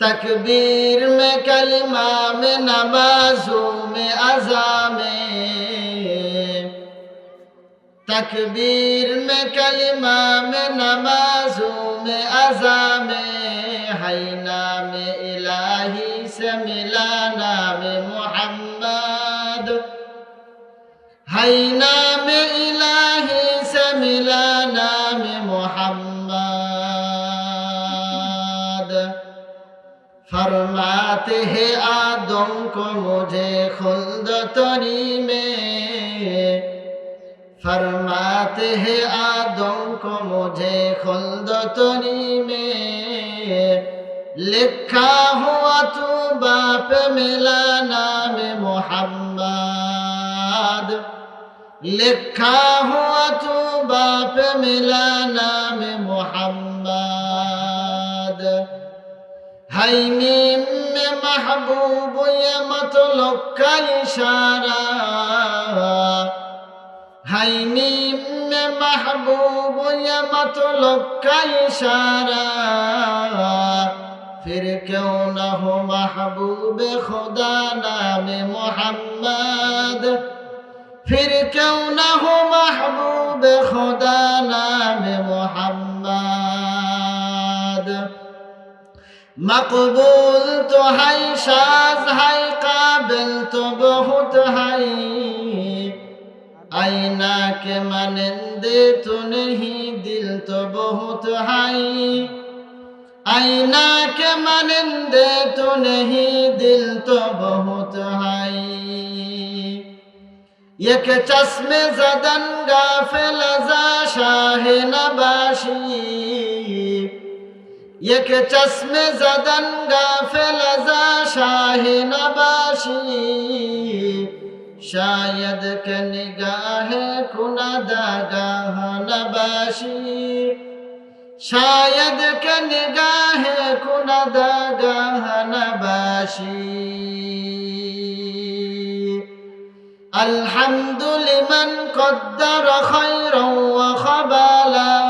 تکبیر میں کلمہ میں نمازوں میں عزا میں تکبیر میں کلمہ میں نمازوں میں عزا میں ہے نام الہی سے ملا نام محمد ہے نام الہی سے ملا نام फरमाते हैं आदम को मुझे खुल्द तरी में फरमाते हैं आदम को मुझे खुल्द तरी में लिखा हुआ तू बाप मिला नाम मोहम्मद लिखा हुआ तू बाप मिला नाम मोहम्मद है মাহবুব ফির কেউ না হো মাহবুবে খোদা নামে মোহাম্মদ। ফির কেউ না হো মাহবুবে খোদা নামে মোহাম্মদ। مقبول تو ہے شاز ہے قابل تو بہت ہے آئینہ کے مانندے تو نہیں دل تو بہت ہے آئینہ کے مانندے تو نہیں دل تو بہت ہے یک چشم زدن غافل ازا شاہ نباشی یک چشم زدن غافل ازا شاه نباشی شاید که نگاه کندگاه نباشی شاید که نگاه کندگاه نباشی الحمد لمن قدر خیرا و خبالا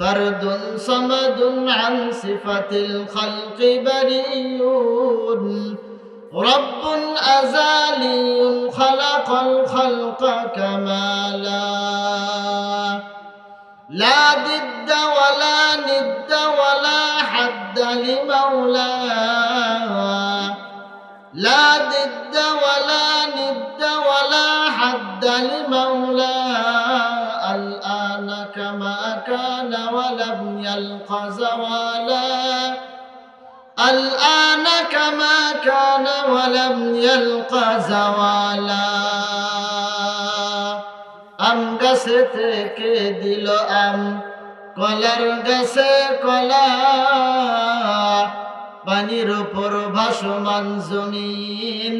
فرد صمد عن صفة الخلق بريء. رب أزالي خلق الخلق كمالا. لا ضد ولا ند ولا حد لمولاه لا ضد ولا ند ولا حد لمولى الآن كما كان ولم يلق زوالا الآن كما كان ولم يلق زوالا আম গাছে থেকে দিল আম কলার গাছে কলা পানির উপর ভাসমান জমিন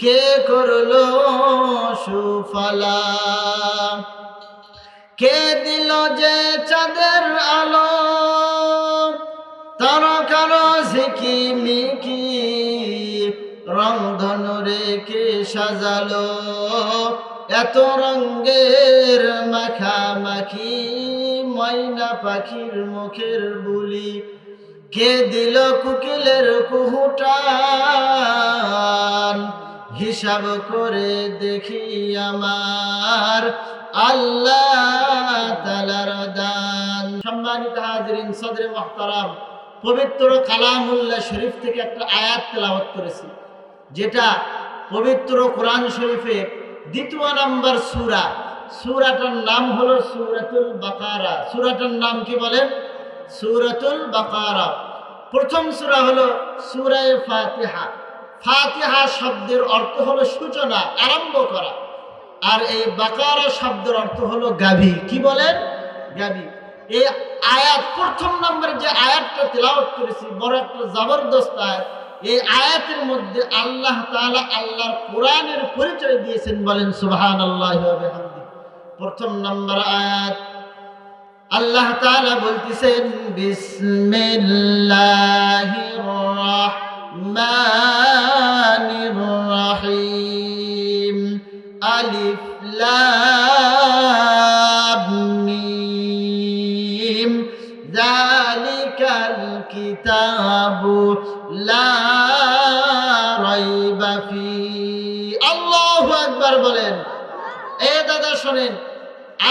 কে করলো সুফলা কে দিল যে চাঁদের আলো? তারকার ঝিকি মিকি রং ধনুরে কে সাজালো। এত রঙ্গের মাখামাখি ময়না পাখির মুখের বুলি। কে দিল কুকিলের কুহুটান? হিসাব করে দেখি আমার। আল্লাহ তালার দান। সম্মানিত হাজরিন, সদরে পবিত্র কালামুল্লাহ শরীফ থেকে একটা আয়াত করেছি, যেটা পবিত্র কোরআন দ্বিতীয় নাম্বার সূরা, সূরাটার নাম বাকারা। সূরাটার নাম কি বলেন? সূরাতুল বাকারা। প্রথম সূরা হলো সূরায়ে ফাতিহা। ফাতিহা শব্দের অর্থ হলো সূচনা, আরম্ভ করা। আর এই বাকারা শব্দের অর্থ হলো গাভী। কি বলেন? গাভী। এই আয়াত, প্রথম নম্বরে যে আয়াতটা তেলাওয়াত করেছি, বড় একটা জবরদস্ত আয়াত। এই আয়াতের মধ্যে আল্লাহ তাআলা আল্লাহর কোরআনের পরিচয় দিয়েছেন বলেন, সুবহানাল্লাহি ওয়া বিহামদিহি। প্রথম নম্বর আয়াত, আল্লাহ তাআলা বলতেছেন, বিসমিল্লাহির রাহমানির রাহিম আলিফ লাম মিম। যালিকাল লা রাইবা ফি আল্লাহু আকবার বলেন। এ দাদা শোনেন,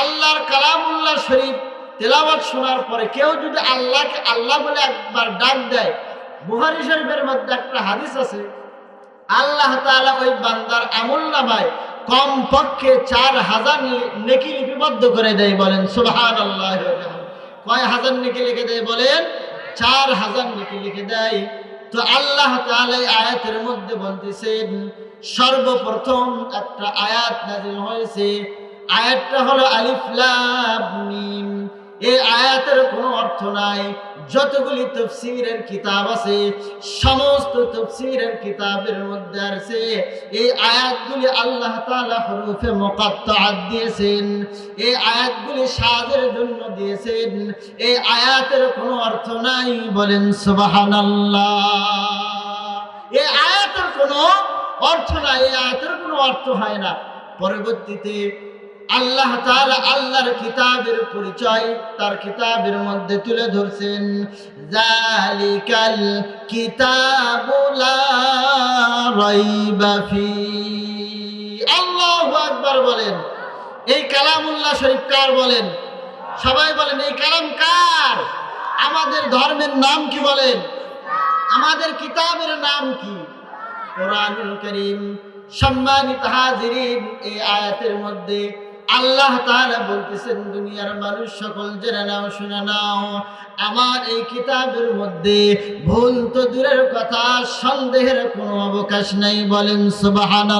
আল্লাহর কালামুল্লাহ শরীফ তেলাওয়াত শোনার পরে কেউ যদি আল্লাহকে আল্লাহ বলে একবার ডাক দেয় বুহারি শরীফের মধ্যে একটা হাদিস আছে, আল্লাহ তাআলা ওই বান্দার আমল নামায় কম পক্ষে চার হাজার নেকি লিপিবদ্ধ করে দেয় বলেন সুবহান আল্লাহ কয় হাজার নেকি লিখে দেয় বলেন? চার হাজার নেকি লিখে দেয়। তো আল্লাহ তাহলে আয়াতের মধ্যে বলতেছেন, সর্বপ্রথম একটা আয়াত নাজিল হয়েছে। আয়াতটা হলো আলিফ লাম মিম। এই আয়াতের কোনো অর্থ নাই। যতগুলি তফসিরের কিতাব আছে, সমস্ত তফসিরের কিতাবের মধ্যে আছে, এই আয়াতগুলি আল্লাহ তাআলা হরফে মুকাত্তাআত দিয়েছেন, এই আয়াতগুলি সাজের জন্য দিয়েছেন, এই আয়াতের কোনো অর্থ নাই বলেন সুবহানাল্লাহ। এই আয়াতের কোনো অর্থ নাই, এই আয়াতের কোনো অর্থ হয় না। পরবর্তীতে আল্লাহ তাআলা আল্লাহর কিতাবের পরিচয় তার কিতাবের মধ্যে তুলে ধরছেন, জালিকাল কিতাবু লা রাইবা ফি আল্লাহু আকবার বলেন। এই কালামুল্লাহ শরীফ কার বলেন? সবাই বলেন, এই কালাম কার? আমাদের ধর্মের নাম কি বলেন? আমাদের কিতাবের নাম কি? কোরআনুল করিম সম্মানিত হাজিরিন, এই আয়াতের মধ্যে আল্লাহ তারা বলতেছেন, দুনিয়ার মানুষ সকল জেনে নাও, শুনে নাও। আমার এই কিতাবের মধ্যে ভুল তো দূরের কথা, সন্দেহের কোনো অবকাশ নাই। বলেন সুবাহান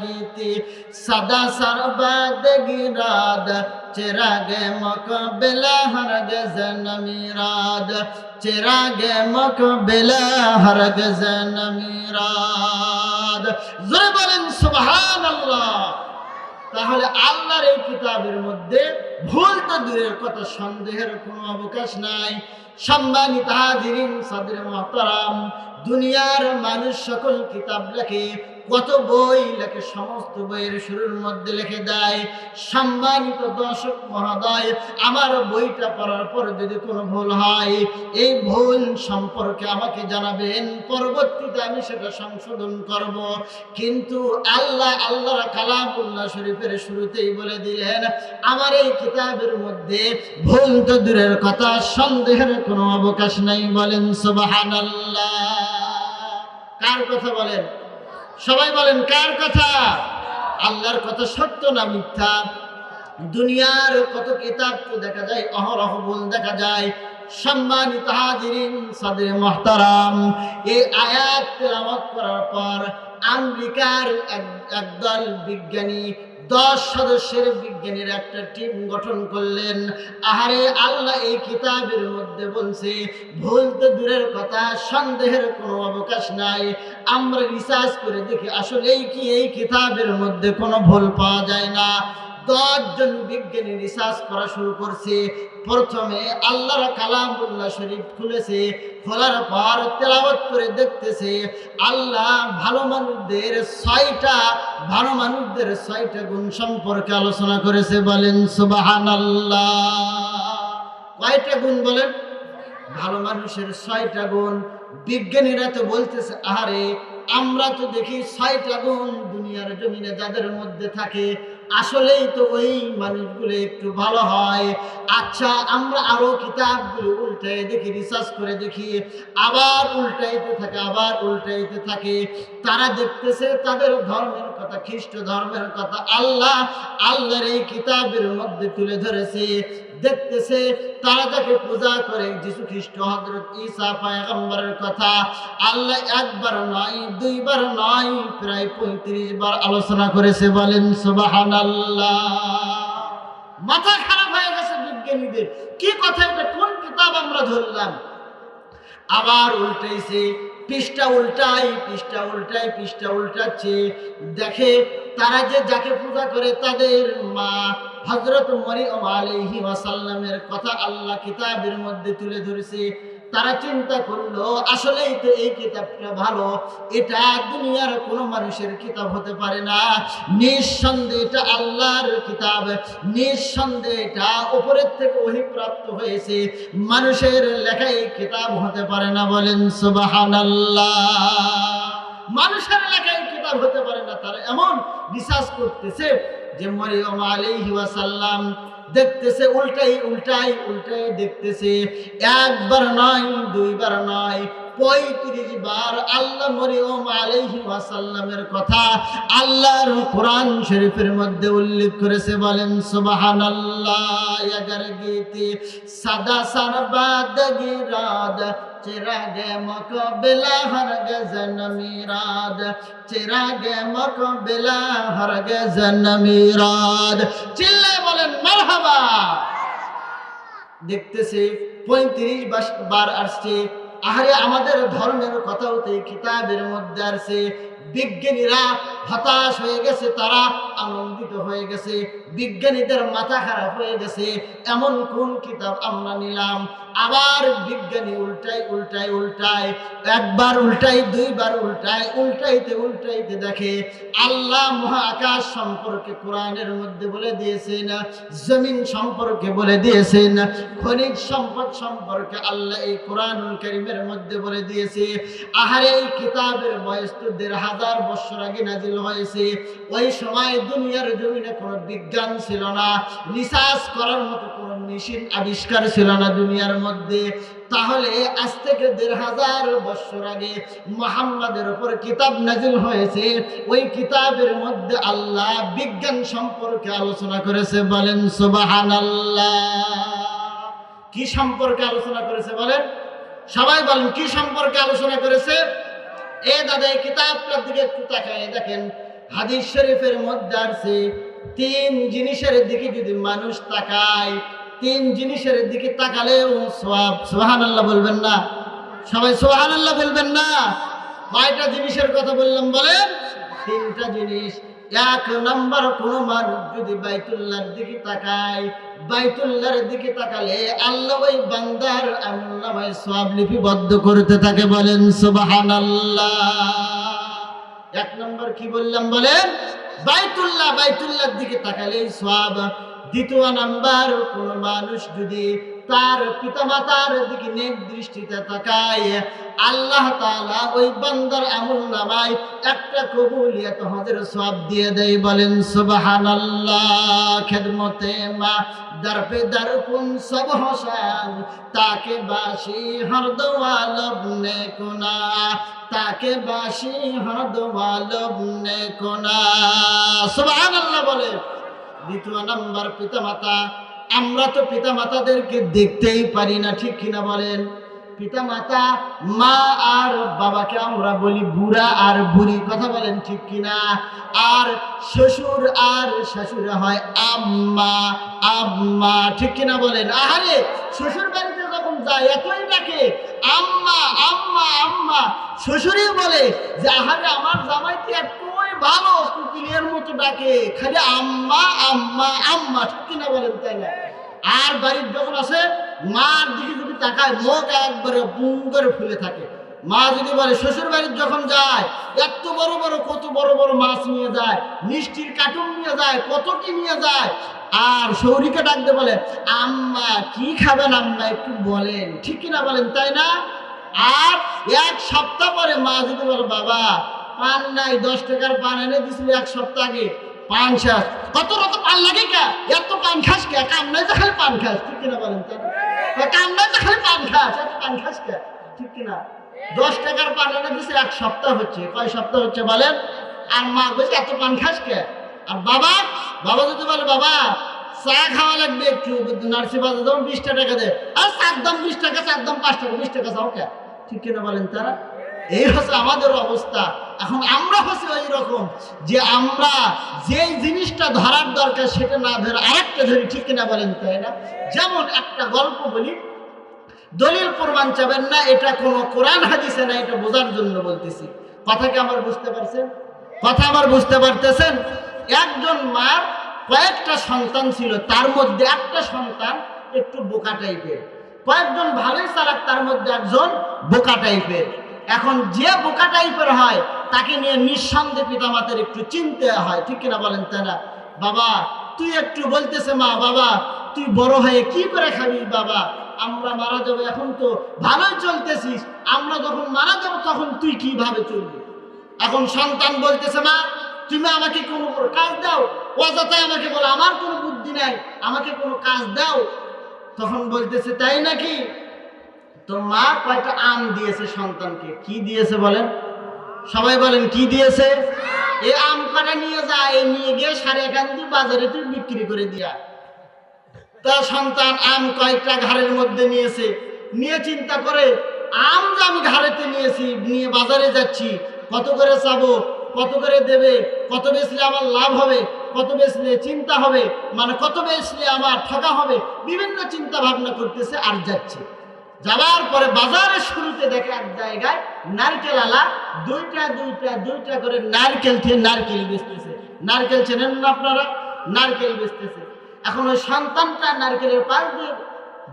গীতি সাদা সারবাদ চেরাগে মকবেলা হরগজ নমিরাদ চেরাগে মকবেলা হরগজ নমিরাদ জোরে বলেন সুবাহান আল্লাহ তাহলে আল্লাহর এই কিতাবের মধ্যে ভুল তো দূরের কথা, সন্দেহের কোনো অবকাশ নাই। সম্মানিত হাজিরিন, সাদরে মহতারাম। দুনিয়ার মানুষ সকল কিতাব লেখে কত বই লেখে, সমস্ত বইয়ের শুরুর মধ্যে লিখে দেয়, সম্মানিত দর্শক মহোদয়, আমার বইটা পড়ার পর যদি কোনো ভুল হয়, এই ভুল সম্পর্কে আমাকে জানাবেন, পরবর্তীতে আমি সেটা সংশোধন করব। কিন্তু আল্লাহ, আল্লাহর কালামুল্লাহ শরীফের শুরুতেই বলে দিলেন, আমার এই কিতাবের মধ্যে ভুল তো দূরের কথা, সন্দেহের কোনো অবকাশ নাই, বলেন সুবহানাল্লাহ। কার কথা বলেন? সবাই বলেন, কার কথা? আল্লাহর কথা সত্য না মিথ্যা? দুনিয়ার কত কিতাব তো দেখা যায়, অহরহ বল দেখা যায়। সম্মানিত হাজিরিন, সাদের মহতারাম, এই আয়াত তেলাওয়াত করার পর আমেরিকার একদল বিজ্ঞানী দশ সদস্যের বিজ্ঞানীর একটা টিম গঠন করলেন। আহারে আল্লাহ এই কিতাবের মধ্যে বলছে, ভুল তো দূরের কথা, সন্দেহের কোনো অবকাশ নাই। আমরা রিসার্চ করে দেখি, আসলেই কি এই কিতাবের মধ্যে কোনো ভুল পাওয়া যায় না? দশজন বিজ্ঞানী রিসার্চ করা শুরু করছে। প্রথমে আল্লাহর কালামুল্লাহ শরীফ খুলেছে, খোলার পর তেলাবত করে দেখতেছে, আল্লাহ ভালো মানুষদের ছয়টা, ভালো মানুষদের ছয়টা গুণ সম্পর্কে আলোচনা করেছে বলেন সুবাহান আল্লাহ কয়টা গুণ বলেন? ভালো মানুষের ছয়টা গুণ। বিজ্ঞানীরা তো বলতেছে, আহারে, আমরা তো দেখি ছয়টা গুণ দুনিয়ার জমিনে যাদের মধ্যে থাকে আসলেই তো ওই মানুষগুলো একটু ভালো হয়। আচ্ছা আমরা আরও কিতাবগুলো উল্টাই দেখি রিসার্চ করে দেখি। আবার উল্টাইতে থাকে, আবার উল্টাইতে থাকে। তারা দেখতেছে তাদের ধর্মের কথা, খ্রিস্ট ধর্মের কথা। আল্লাহ, আল্লাহর এই কিতাবের মধ্যে তুলে ধরেছে। দেখতেছে তারা যাকে পূজা করে, যিশু খ্রিস্ট হজরত ঈসা পায়গম্বরের কথা। আল্লাহ একবার নয়, দুইবার নয়, প্রায় পঁয়ত্রিশ বার আলোচনা করেছে, বলেন সুবাহান মাথা খারাপ হয়ে গেছে বিজ্ঞানীদের। কি কথা এটা? কোন কিতাব আমরা ধরলাম? আবার উল্টাইছে, পৃষ্ঠা উল্টাই পৃষ্ঠা উল্টাই পৃষ্ঠা উল্টাচ্ছে। দেখে তারা যে যাকে পূজা করে তাদের মা হজরত মরিয়ম ওয়াসাল্লামের কথা আল্লাহ কিতাবের মধ্যে তুলে ধরেছে। তারা চিন্তা করল, আসলেই তো এই কিতাবটা ভালো। এটা দুনিয়ার কোনো মানুষের কিতাব হতে পারে না। নিঃসন্দেহে এটা আল্লাহর কিতাব। নিঃসন্দেহে এটা উপরের থেকে অভিপ্রাপ্ত হয়েছে। মানুষের লেখা এই কিতাব হতে পারে না বলেন সুবহানাল্লাহ। মানুষের লেখা এই কিতাব হতে পারে না। তারা এমন বিশ্বাস করতেছে যে মরিয়ম আলাইহি ওয়াসাল্লাম দেখতেছে উল্টাই উল্টাই উল্টাই দেখতেছে। একবার নয় দুইবার নয় পঁয়ত্রিশ বার আল্লাহ মরিয়ম আলাইহি ওয়াসাল্লামের কথা আল্লাহর কোরআন শরীফের মধ্যে উল্লেখ করেছে, বলেন, সুবহানাল্লাহ, এগার গীতি, সাদা সারবাদ, গিরাদ, চিরাগ মকবিলা হরগজ নমিরাদ চিরাগ মকবিলা হরগজ নমিরাদ চিল্লায় বলেন, মারহাবা। দেখতেছে পঁয়ত্রিশ বার আসছে আহারে আমাদের ধর্মের কথা হতে কিতাবের মধ্যে আসছে বিজ্ঞানীরা হতাশ হয়ে গেছে, তারা আনন্দিত হয়ে গেছে, বিজ্ঞানীদের মাথা খারাপ হয়ে গেছে, এমন কোন কিতাব আমরা নিলাম? আবার বিজ্ঞানী উল্টাই উল্টাই উল্টায়, একবার উল্টাই দুইবার উল্টায়, উল্টাইতে উল্টাইতে দেখে, আল্লাহ মহাকাশ সম্পর্কে কোরআনের মধ্যে বলে দিয়েছেন, জমিন সম্পর্কে বলে দিয়েছেন, খনিজ সম্পদ সম্পর্কে আল্লাহ এই কোরআনুল করিমের মধ্যে বলে দিয়েছে, আহারে এই কিতাবের বয়স তো দেড় হাজার বছর আগে নাজিল হয়েছে, ওই সময় দুনিয়ার জমিনে কোনো বিজ্ঞান ছিল না, রিসার্চ করার মতো কোনো মেশিন আবিষ্কার ছিল না দুনিয়ার মধ্যে। তাহলে আজ থেকে দেড় হাজার বছর আগে মোহাম্মদের উপর কিতাব নাজিল হয়েছে, ওই কিতাবের মধ্যে আল্লাহ বিজ্ঞান সম্পর্কে আলোচনা করেছে বলেন সুবাহান কি সম্পর্কে আলোচনা করেছে বলেন? সবাই বলেন, কি সম্পর্কে আলোচনা করেছে? এ দাদা, এই কিতাবটার দিকে একটু তাকায় দেখেন, হাদিস শরীফের মধ্যে আছে তিন জিনিসের দিকে যদি মানুষ তাকায়, তিন জিনিসের দিকে তাকালেও সোয়াব সোহান আল্লাহ বলবেন না? সবাই সোহান আল্লাহ বলবেন না? কয়টা জিনিসের কথা বললাম বলেন? তিনটা জিনিস। এক নম্বর, কোন মানুষ যদি বাইতুল্লাহর দিকে তাকায় বাইতুল্লাহর দিকে তাকালে আল্লাহ ওই বান্দার আমল নামায় সব লিপিবদ্ধ করতে থাকে বলেন, সুবহানাল্লাহ। এক নম্বর কি বললাম বলেন, বাইতুল্লাহ বাইতুল্লাহর দিকে তাকালে সব। দ্বিতীয় নাম্বার, কোন মানুষ যদি তার পিতামাতার দিকে নেক দৃষ্টিতে তাকায় আল্লাহ তাআলা ওই বান্দার আমল নামায় একটা কবুলিয়ত হজের সব দিয়ে দেয়, বলেন, সুবহানাল্লাহ, খেদমতে মা দর পে দর কুন সব হোসান, তাকে বাসি হর দোয়ালব নে কোনা, তাকে বাসি হর দোয়ালব নে কোনা। সুবহানাল্লাহ বলে, দ্বিতীয় নাম্বার পিতামাতা, আমরা তো পিতামাতাদেরকে দেখতেই পারি না, ঠিক কিনা বলেন? পিতামাতা, মা আর বাবাকে আমরা বলি বুড়া আর বুড়ি। কথা বলেন ঠিক কিনা? আর শ্বশুর আর শাশুড়ে হয় আম্মা আম্মা। ঠিক কিনা বলেন? আহারে শ্বশুর বাড়িতে যখন যায় এতই ডাকে, আম্মা আম্মা আম্মা। শ্বশুরই বলে যে, আহারে, আমার জামাইতে এতই ভালো কুকিলের মতো ডাকে। খালি আম্মা আম্মা আম্মা। ঠিক কিনা বলেন তাই না আর বাড়ির যখন আসে, মার দিকে যদি তাকায়, মুখ একবারে বুম করে ফুলে থাকে। মা যদি বলে, শ্বশুর বাড়ির যখন যায়, এত বড় বড়, কত বড় বড় মাছ নিয়ে যায়, মিষ্টির কার্টুন নিয়ে যায়, কত কি নিয়ে যায়? আর সৌরিকে ডাকতে বলে, আম্মা, কি খাবেন আম্মা, একটু বলেন। ঠিক কিনা বলেন, তাই না? আর এক সপ্তাহ পরে মা যদি বলে, বাবা, পান নাই, দশ টাকার পান এনে দিছিল এক সপ্তাহ আগে। পান শেষ। কত কত পান লাগে কে? এত পান খাস কে? কাম নাই খালি পান খাস। ঠিক কিনা বলেন? কাম নাই খালি পান খাস। এত পান খাস কে? ঠিক কিনা? দশ টাকার পান এনে দিছে, এক সপ্তাহ হচ্ছে। কয় সপ্তাহ হচ্ছে বলেন? আর মা বলছে, এত পান খাস কে? আর বাবা? বাবা যদি বলে, বাবা, চা খাওয়া লাগবে একটু নার্সি বাজার যেমন বিশটা টাকা দে। আর চার দাম বিশ টাকা, চার দাম পাঁচ টাকা, বিশ টাকা চাও কে? ঠিক কিনা বলেন তারা? এই হচ্ছে আমাদের অবস্থা। এখন আমরা হচ্ছে ওই রকম যে আমরা যেই জিনিসটা ধরার দরকার সেটা না ধরে আরেকটা ধরি, ঠিক কিনা বলেন তাই না যেমন একটা গল্প বলি, দলিল প্রমাণ চাবেন না, এটা কোনো কোরআন হাদিসে না, এটা বোঝার জন্য বলতেছি। কথা কি আমার বুঝতে পারছেন? কথা আমার বুঝতে পারতেছেন? একজন মার কয়েকটা সন্তান ছিল, তার মধ্যে একটা সন্তান একটু বোকা টাইপের কয়েকজন ভালোই চালাক, তার মধ্যে একজন বোকা টাইপের এখন যে বোকা টাইপের হয়, তাকে নিয়ে নিঃসন্দেহে পিতামাতার একটু চিনতে হয়, ঠিক কিনা বলেন তারা? বাবা, তুই একটু বলতেছে মা, বাবা, তুই বড় হয়ে কি করে খাবি বাবা? আমরা মারা যাব, এখন তো ভালোই চলতেছিস, আমরা যখন মারা যাব তখন তুই কীভাবে চলবি? এখন সন্তান বলতেছে, মা, তুমি আমাকে কোনো কাজ দাও অযথায় আমাকে বলো, আমার কোনো বুদ্ধি নাই, আমাকে কোনো কাজ দাও। তখন বলতেছে, তাই নাকি? তো মা কয়টা আম দিয়েছে সন্তানকে? কি দিয়েছে বলেন? সবাই বলেন, কি দিয়েছে? এই আম কটা নিয়ে যা, এই নিয়ে গিয়ে সাড়ে এখান দিয়ে বাজারে তুই বিক্রি করে দিয়া। তার সন্তান আম কয়েকটা ঘাড়ের মধ্যে নিয়েছে? নিয়ে চিন্তা করে, আম যে আমি ঘাড়েতে নিয়েছি, নিয়ে বাজারে যাচ্ছি, কত করে চাবো, কত করে দেবে, কত বেচলে আমার লাভ হবে, কত বেচলে চিন্তা হবে মানে কত বেচলে আমার ঠকা হবে, বিভিন্ন চিন্তা ভাবনা করতেছে আর যাচ্ছে। যাওয়ার পরে বাজারের শুরুতে দেখে এক জায়গায় নারকেল আলা দুইটা দুইটা দুইটা করে নারকেল থেকে নারকেল বেচতেছে। নারকেল চেনেন না আপনারা? নারকেল বেচতেছে। এখন ওই সন্তানটা নারকেলের পাশ দিয়ে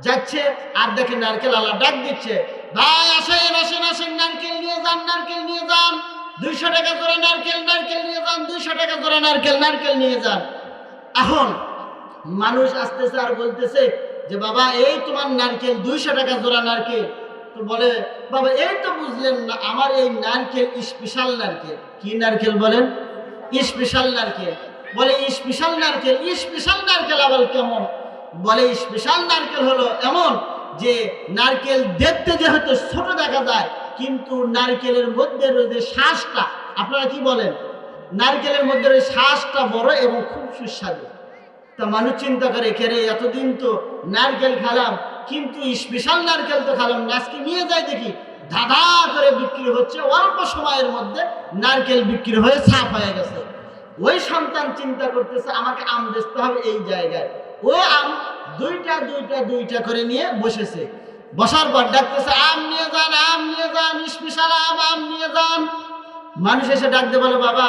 যাচ্ছে আর দেখে নারকেল আলা ডাক দিচ্ছে, ভাই, আসেন আসেন আসেন, নারকেল নিয়ে যান, নারকেল নিয়ে যান। দুইশো টাকা করে নারকেল নারকেল নিয়ে যান, দুইশো টাকা করে নারকেল নারকেল নিয়ে যান। এখন মানুষ আসতেছে আর বলতেছে যে বাবা, এই তোমার নারকেল, দুইশো টাকা জোড়া নারকেল। তো বলে, বাবা, এই তো বুঝলেন না, আমার এই নারকেল স্পেশাল নারকেল। কি নারকেল বলেন? স্পেশাল নারকেল। বলে স্পেশাল নারকেল স্পেশাল নারকেল আবার কেমন? বলে স্পেশাল নারকেল হলো এমন যে নারকেল দেখতে যেহেতু ছোট দেখা যায়, কিন্তু নারকেলের মধ্যে রয়েছে শ্বাসটা আপনারা কি বলেন? নারকেলের মধ্যে ওই শ্বাসটা বড় এবং খুব সুস্বাদু। তা মানুষ চিন্তা করে কেরে এতদিন তো নারকেল খেলাম, কিন্তু স্পেশাল নারকেল তো খেলাম আজকে নিয়ে যায় দেখি। ধাঁধা করে বিক্রি হচ্ছে, অল্প সময়ের মধ্যে নারকেল বিক্রি হয়ে ছাপ হয়ে গেছে। ওই সন্তান চিন্তা করতেছে, আমাকে আম বেচতে হবে এই জায়গায়। ও আম দুইটা দুইটা দুইটা করে নিয়ে বসেছে। বসার পর ডাকতেছে, আম নিয়ে যান, আম নিয়ে যান, স্পেশাল আম আম নিয়ে যান। মানুষ এসে ডাকতে বলে, বাবা,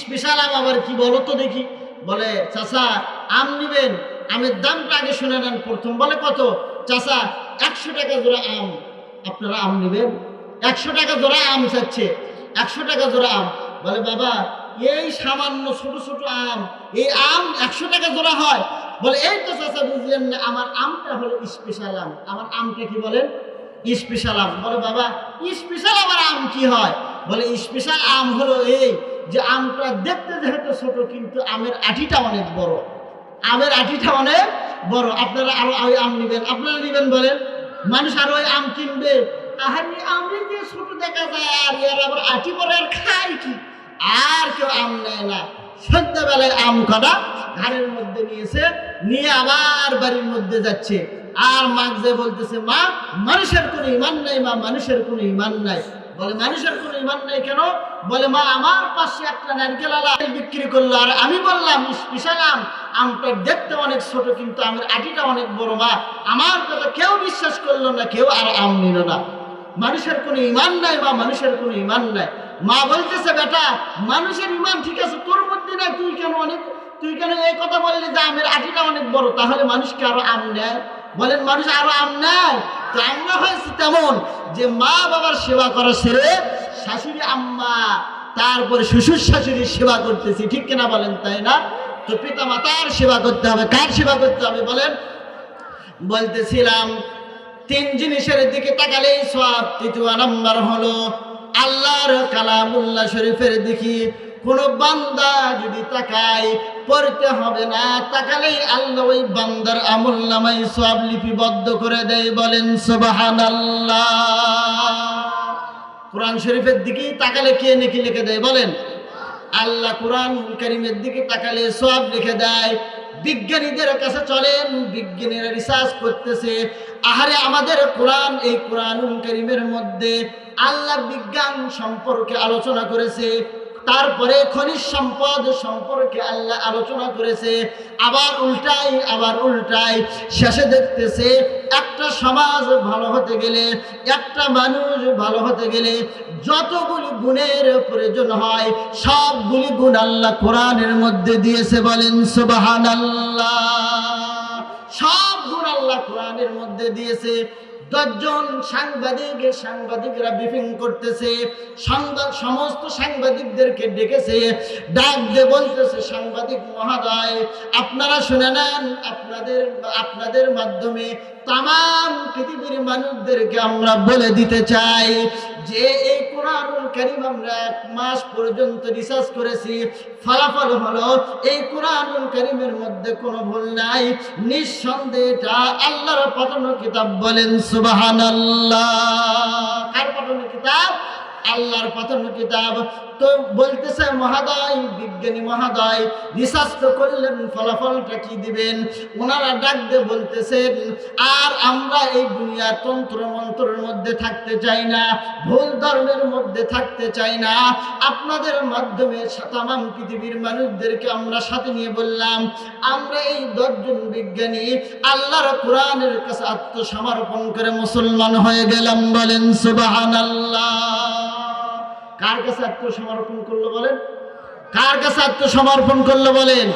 স্পেশাল আম আবার কি বলো তো দেখি। বলে, চাচা, আম নিবেন, আমের দামটা আগে শুনে নেন প্রথম। বলে, কত? চাচা, একশো টাকা জোড়া আম। আপনারা আম নেবেন? একশো টাকা জোড়া আম চাচ্ছে। একশো টাকা জোড়া আম। বলে, বাবা, এই সামান্য ছোট ছোট আম, এই আম একশো টাকা জোড়া হয়। বলে, এই তো চাচা, বুঝলেন না, আমার আমটা হলো স্পেশাল আম। আমার আমটা কি বলেন? স্পেশাল আম। বলে, বাবা, স্পেশাল আবার আম কি হয়? বলে, স্পেশাল আম হলো এই যে আমটা দেখতে যেহেতু ছোট, কিন্তু আমের আটিটা অনেক বড়। আমের আটিটা অনেক বড়। আপনারা আরও ওই আম নেবেন। আপনারা নেবেন বলেন, মানুষ আরও ওই আম কিনবে। আহারি আমি যে ছোট দেখা যায়, আর এর আবার আটি পরে আর খাই কি? আর কেউ আম নেয় না। সন্ধ্যাবেলায় আম কটা ঘাড়ের মধ্যে নিয়েছে, নিয়ে আবার বাড়ির মধ্যে যাচ্ছে। আর মা যে বলতেছে, মা, মানুষের কোনো ইমান নাই, মা, মানুষের কোনো ইমান নাই। বলে, মানুষের কোনো ইমান নেই কেন? বলে, মা, আমার পাশে একটা নারকেল আলা বিক্রি করল, আর আমি বললাম স্পেশাল আমটা দেখতে অনেক ছোট, কিন্তু আমের আটিটা অনেক বড়, মা। আমার কথা কেউ বিশ্বাস করল না, কেউ আর আম নিল না। মানুষের কোনো ইমান নাই, মা, মানুষের কোনো ইমান নাই। মা বলতেছে, বেটা, মানুষের ইমান ঠিক আছে, তোর মধ্যে নাই, তুই কেন অনেক, তুই কেন এই কথা বললি যে আমের আটিটা অনেক বড়? তাহলে মানুষকে আরও আম নেয়? বলেন, মানুষ আরও আম নেয়। তো হয়েছি তেমন যে মা বাবার সেবা করা সেরে শাশুড়ি আম্মা, তারপরে শ্বশুর শাশুড়ির সেবা করতেছি। ঠিক কিনা বলেন, তাই না? তো পিতা মাতার সেবা করতে হবে। কার সেবা করতে হবে বলেন? বলতেছিলাম, তিন জিনিসের দিকে তাকালেই সব তৃতীয় নাম্বার হলো, আল্লাহর কালামুল্লাহ শরীফের দিকে কোন বান্দা যদি তাকায়, পড়তে হবে না, তাকালেই আল্লাহ ওই বান্দার আমল নামাই সব লিপিবদ্ধ করে দেয়, বলেন সুবাহান কোরআন শরীফের দিকেই তাকালে কে নাকি লিখে দেয়, বলেন? আল্লাহ কোরআন করিমের দিকে তাকালে সব লিখে দেয়। বিজ্ঞানীদের কাছে চলেন, বিজ্ঞানীরা রিসার্চ করতেছে, আহারে আমাদের কোরআন, এই কোরআন করিমের মধ্যে আল্লাহ বিজ্ঞান সম্পর্কে আলোচনা করেছে তারপরে খনিজ সম্পদ সম্পর্কে আল্লাহ আলোচনা করেছে, আবার উল্টাই আবার উল্টাই শেষে দেখতেছে, একটা সমাজ ভালো হতে গেলে, একটা মানুষ ভালো হতে গেলে যতগুলি গুণের প্রয়োজন হয়, সবগুলি গুণ আল্লাহ কোরআনের মধ্যে দিয়েছে বলেন সুবাহান সব গুণ আল্লাহ কোরআনের মধ্যে দিয়েছে। দশজন সাংবাদিক সাংবাদিকরা ব্রিফিং করতেছে সংবাদ সমস্ত সাংবাদিকদেরকে ডেকেছে, ডাক দিয়ে বলতেছে, সাংবাদিক মহাদয়, আপনারা শুনে নেন, আপনাদের আপনাদের মাধ্যমে তাম পৃথিবীর মানুষদেরকে আমরা বলে দিতে চাই। যে এই কোরআনুল কারিম আমরা এক মাস পর্যন্ত রিসার্চ করেছি, ফলাফল হলো এই কোরআনুল কারিমের মধ্যে কোনো ভুল নাই। নিঃসন্দেহে এটা আল্লাহর পাঠানো কিতাব বলেন সুবাহান আল্লাহ কার পাঠানো কিতাব? আল্লাহর পাঠানো কিতাব। তো বলতেছে, মহাদয়, বিজ্ঞানী মহাদয় রিসার্চ করলেন, ফলাফলটা কি দিবেন? ওনারা ডাক দিয়ে বলতেছেন, আর আমরা এই দুনিয়ার তন্ত্র মন্ত্রের মধ্যে থাকতে চাই না, ভুল ধর্মের মধ্যে থাকতে চাই না। আপনাদের মাধ্যমে তাম পৃথিবীর মানুষদেরকে আমরা সাথে নিয়ে বললাম, আমরা এই দশজন বিজ্ঞানী আল্লাহর কোরআনের কাছে আত্মসমর্পণ করে মুসলমান হয়ে গেলাম। বলেন, সুবহানাল্লাহ। কার কাছে আত্মসমর্পণ করল বলেন? কার কাছে আত্মসমর্পণ করল বলেন?